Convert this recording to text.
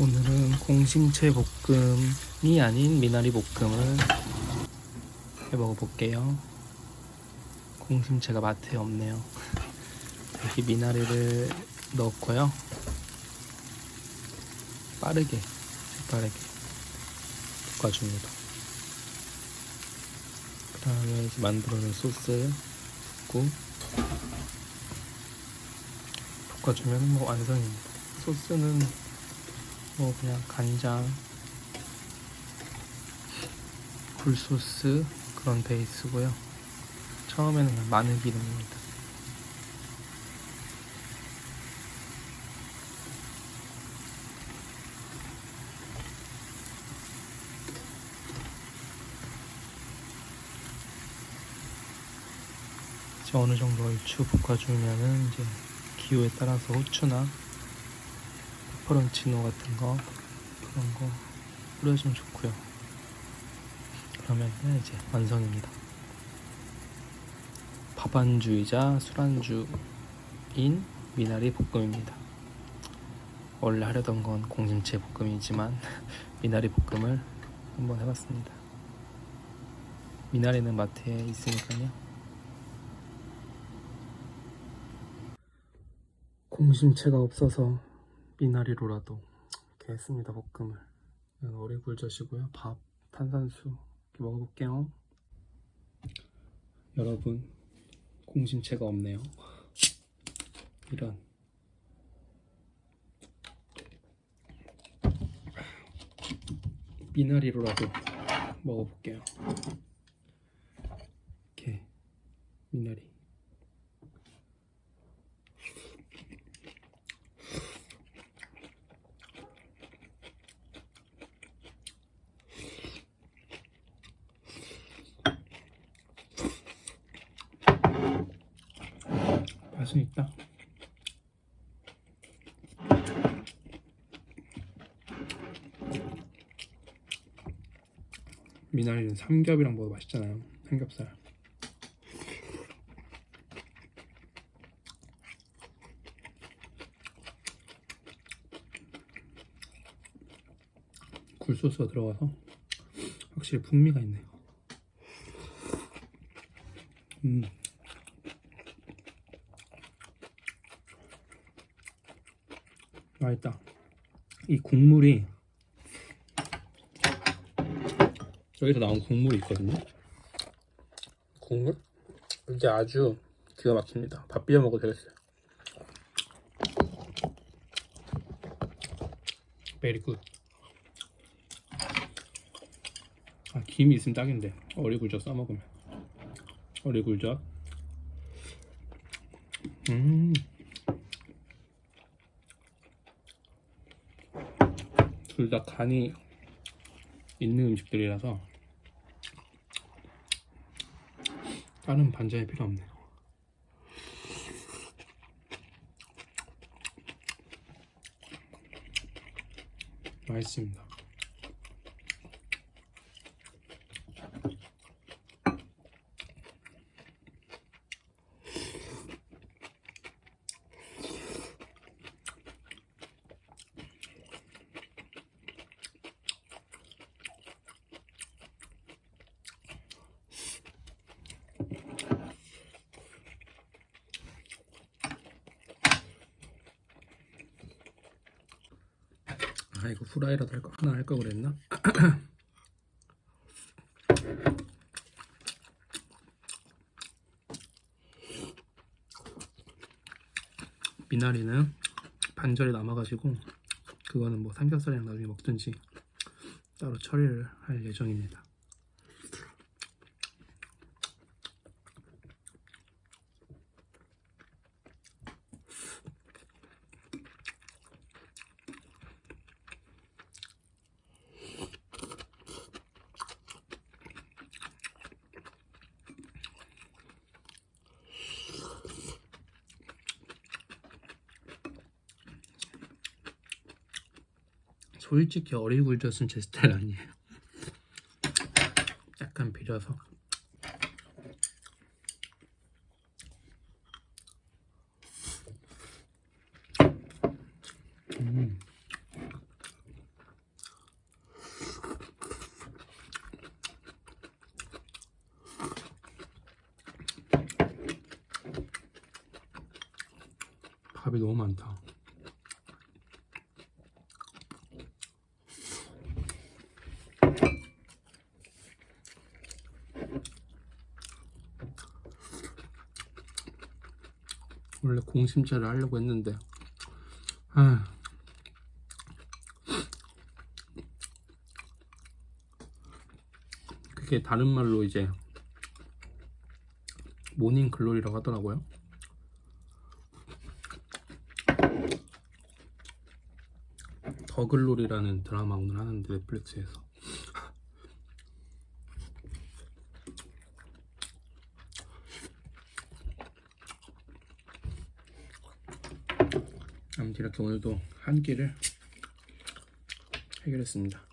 오늘은 공심채 볶음이 아닌 미나리 볶음을 해 먹어볼게요. 공심채가 마트에 없네요. 여기 미나리를 넣고요. 빠르게, 빠르게 볶아줍니다. 그 다음에 이제 만들어낸 소스 붓고 볶아주면 뭐 완성입니다. 소스는 뭐 그냥 간장, 굴소스 그런 베이스고요. 처음에는 마늘 기름입니다. 어느 정도 얼추 볶아주면은 이제 기호에 따라서 후추나 페 퍼론치노 같은 거 그런 거 뿌려주면 좋고요. 그러면 이제 완성입니다. 밥 안주이자 술 안주인 미나리 볶음입니다. 원래 하려던 건 공심채 볶음이지만 미나리 볶음을 한번 해봤습니다. 미나리는 마트에 있으니까요. 공심채가 없어서 미나리로라도 이렇게 했습니다 볶음을. 이건 어리굴 젓이고요. 밥, 탄산수 이렇게 먹어볼게요. 여러분 공심채가 없네요. 이런. 미나리로라도 먹어볼게요 이렇게 미나리 맛은 있다. 미나리는 삼겹이랑 먹어도 맛있잖아요. 삼겹살. 굴소스가 들어가서 확실히 풍미가 있네요. 음. 맛있다. 이 국물이 여기서 나온 국물이 있거든요. 국물? 이게 아주 기가 막힙니다. 밥 비벼 먹어도 되겠어요. 베리 굿. 아, 김이 있으면 딱인데 어리굴젓 싸 먹으면 어리굴젓. 음. 둘 다 간이 있는 음식들이라서 다른 반찬이 필요 없네요. 맛있습니다. 아 이거 후라이라도 할 거, 하나 할거 그랬나? 미나리는 반절이 남아가지고 그거는 뭐 삼겹살이랑 나중에 먹든지 따로 처리를 할 예정입니다. 솔직히 어리굴젓은 제 스타일 아니에요 약간 비려서 음. 밥이 너무 많다 원래 공심채를 하려고 했는데. 아. 그게 다른 말로 이제 모닝 글로리라고 하더라고요. 더 글로리라는 드라마 오늘 하는데 넷플릭스에서 아무튼 이렇게 오늘도 한 끼를 해결했습니다.